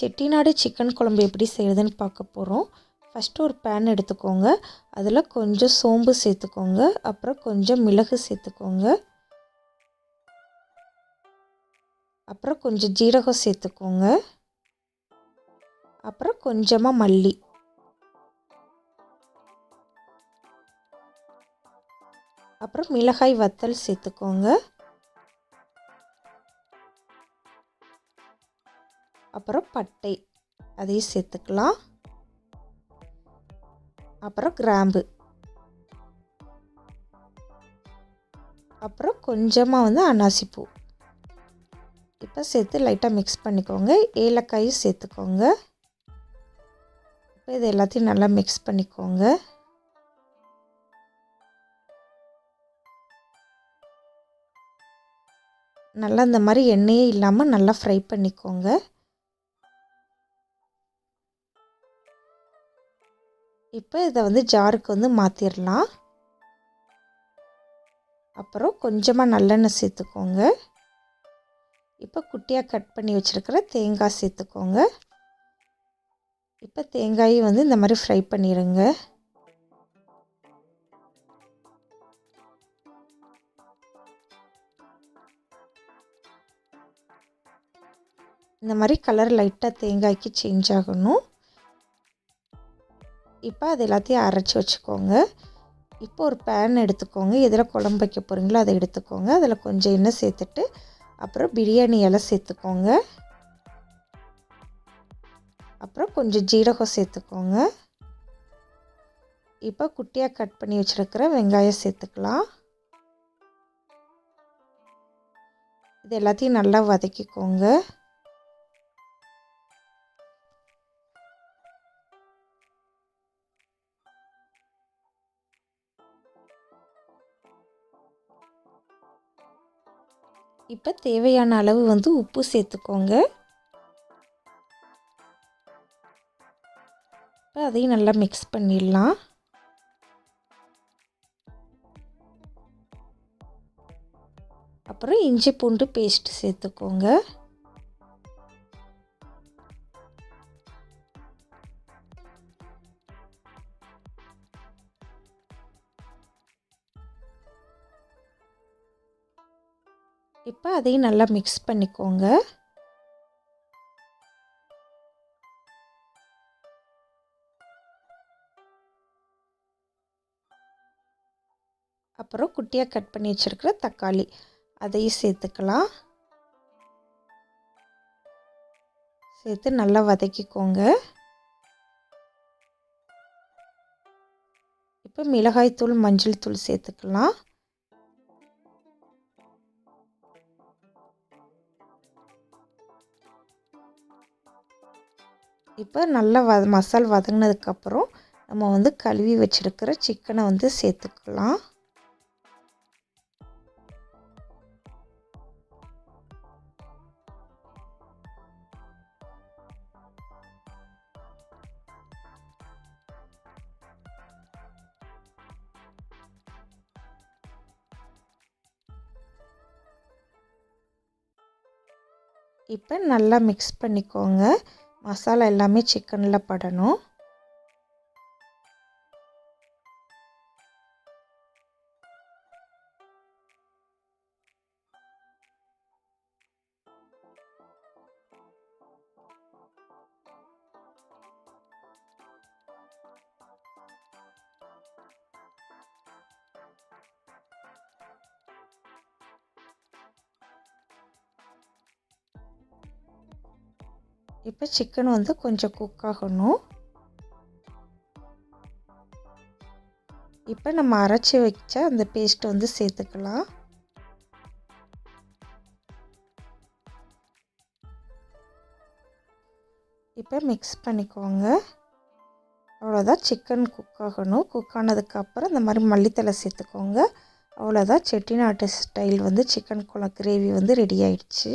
Chettinad chicken குழம்பு எப்படி செய்கிறதுன்னு பார்க்க போகிறோம் ஃபஸ்ட்டு ஒரு பேன் எடுத்துக்கோங்க. அதில் கொஞ்சம் சோம்பு சேர்த்துக்கோங்க. அப்புறம் கொஞ்சம் மிளகு சேர்த்துக்கோங்க. அப்புறம் கொஞ்சம் ஜீரகம் சேர்த்துக்கோங்க. அப்புறம் கொஞ்சமாக மல்லி. அப்புறம் மிளகாய் வத்தல் சேர்த்துக்கோங்க. அப்புறம் பட்டை. அதையும் சேர்த்துக்கலாம். அப்புறம் கிராம்பு. அப்புறம் கொஞ்சமாக வந்து அன்னாசிப்பூ இப்போ சேர்த்து லைட்டாக மிக்ஸ் பண்ணிக்கோங்க. ஏலக்காயும் சேர்த்துக்கோங்க. இப்போ இது எல்லாத்தையும் நல்லா மிக்ஸ் பண்ணிக்கோங்க. நல்லா இந்த மாதிரி எண்ணெயே இல்லாமல் நல்லா ஃப்ரை பண்ணிக்கோங்க. இப்போ இதை வந்து ஜாருக்கு வந்து மாற்றிடலாம் அப்புறம் கொஞ்சமாக நல்லெண்ணெய் சேர்த்துக்கோங்க. இப்போ குட்டியாக கட் பண்ணி வச்சுருக்கிற தேங்காய் சேர்த்துக்கோங்க. இப்போ தேங்காயை வந்து இந்த மாதிரி ஃப்ரை பண்ணிடுங்க இந்த மாதிரி கலர் லைட்டாக தேங்காய்க்கு சேஞ்ச் ஆகணும். இப்போ அது எல்லாத்தையும் அரைச்சி வச்சுக்கோங்க. இப்போ ஒரு பேன் எடுத்துக்கோங்க. எதில் குழம்பு வைக்க போகிறீங்களோ அதை எடுத்துக்கோங்க. அதில் கொஞ்சம் எண்ணெய் சேர்த்துட்டு அப்புறம் பிரியாணி இலை சேர்த்துக்கோங்க. அப்புறம் கொஞ்சம் ஜீரகம் சேர்த்துக்கோங்க. இப்போ குட்டியாக கட் பண்ணி வச்சுருக்கிற வெங்காயம் சேர்த்துக்கலாம். இது எல்லாத்தையும் நல்லா வதக்கிக்கோங்க. இப்போ தேவையான அளவு வந்து உப்பு சேர்த்துக்கோங்க. இப்போ அதையும் நல்லா மிக்ஸ் பண்ணிடலாம். அப்புறம் இஞ்சி பூண்டு பேஸ்ட் சேர்த்துக்கோங்க. இப்போ அதையும் நல்லா மிக்ஸ் பண்ணிக்கோங்க. அப்புறம் குட்டியாக கட் பண்ணி வச்சுருக்கிற தக்காளி. அதையும் சேர்த்துக்கலாம். சேர்த்து நல்லா வதக்கிக்கோங்க. இப்போ மிளகாய்த்தூள் மஞ்சள் தூள் சேர்த்துக்கலாம். இப்போ நல்லா வ மசால் வதங்கினதுக்கப்புறம் நம்ம வந்து கழுவி வச்சுருக்கிற சிக்கனை வந்து சேர்த்துக்கலாம். இப்போ நல்லா மிக்ஸ் பண்ணிக்கோங்க. மசாலா எல்லாமே சிக்கனில் படணும். இப்போ சிக்கன் வந்து கொஞ்சம் குக் ஆகணும். இப்போ நம்ம அரைச்சி வச்ச அந்த பேஸ்ட்டை வந்து சேர்த்துக்கலாம். இப்போ மிக்ஸ் பண்ணிக்கோங்க. அவ்வளோதான் சிக்கன் குக் ஆகணும். குக் ஆனதுக்கப்புறம் இந்த மாதிரி மல்லித்தலை சேர்த்துக்கோங்க. அவ்வளோதான் செட்டிநாட்டு ஸ்டைல் வந்து சிக்கன் குழா கிரேவி வந்து ரெடி ஆயிடுச்சு.